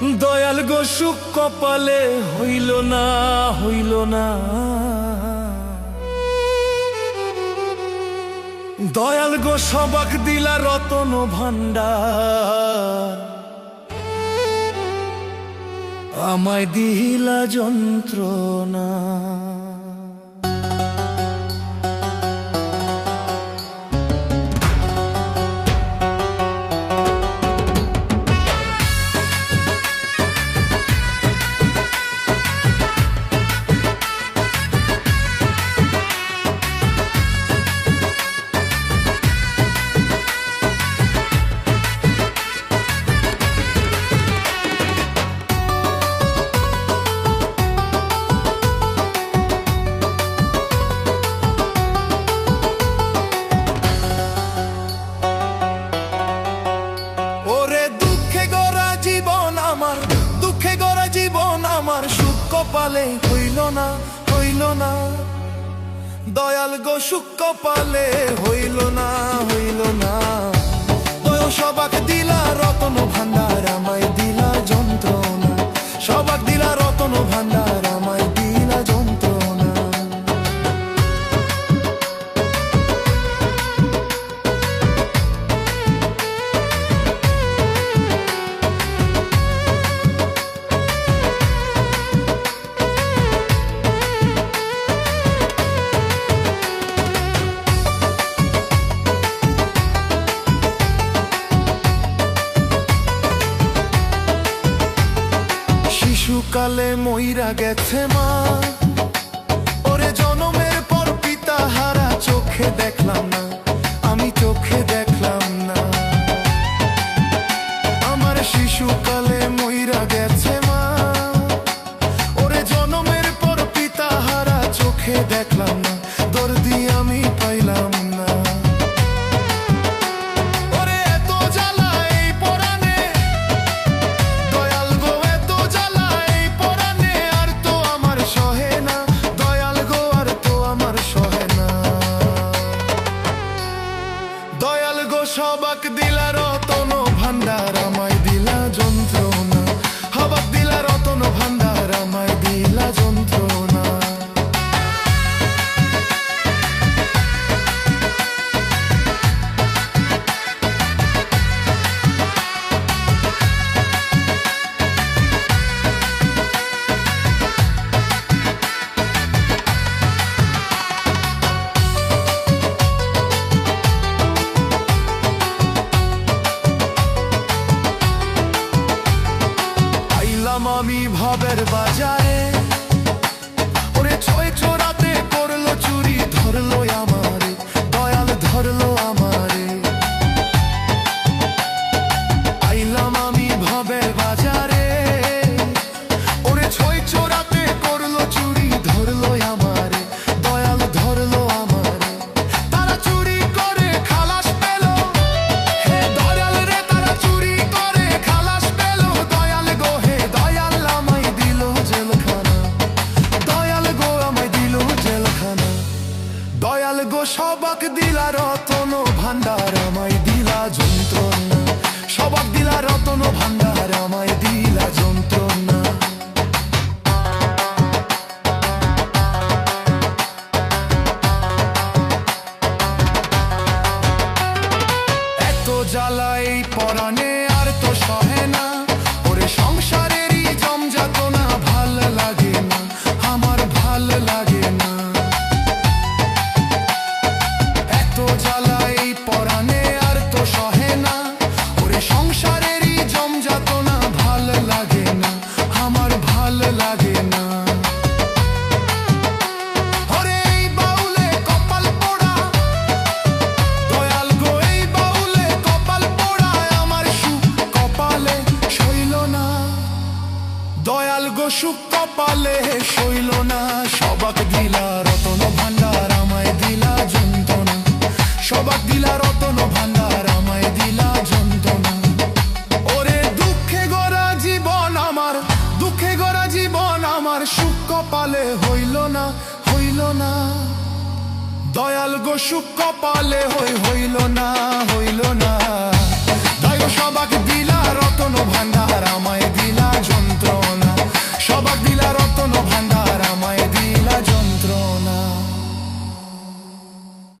দয়াল গো, সুখ কপালে হইল না হইল না। দয়াল গো, সবাক দিলা রতন ভান্ডা আমায় দিলা যন্ত্রণা। কপালে হইল না হইল না। দয়াল গো সুখ কপালে হইল না হইল না। দয় সবাক দিয়ে শিশুকালে মইরা গেছে মা। ওরে জনমের পর পিতা হারা চোখে দেখলাম না। আমি ভবের বাজারে। on it. আমার সুখ কপালে হইল না হইল না। দয়াল গো, সুখ কপালে হই, হইল না হইল না। তাই সবাকে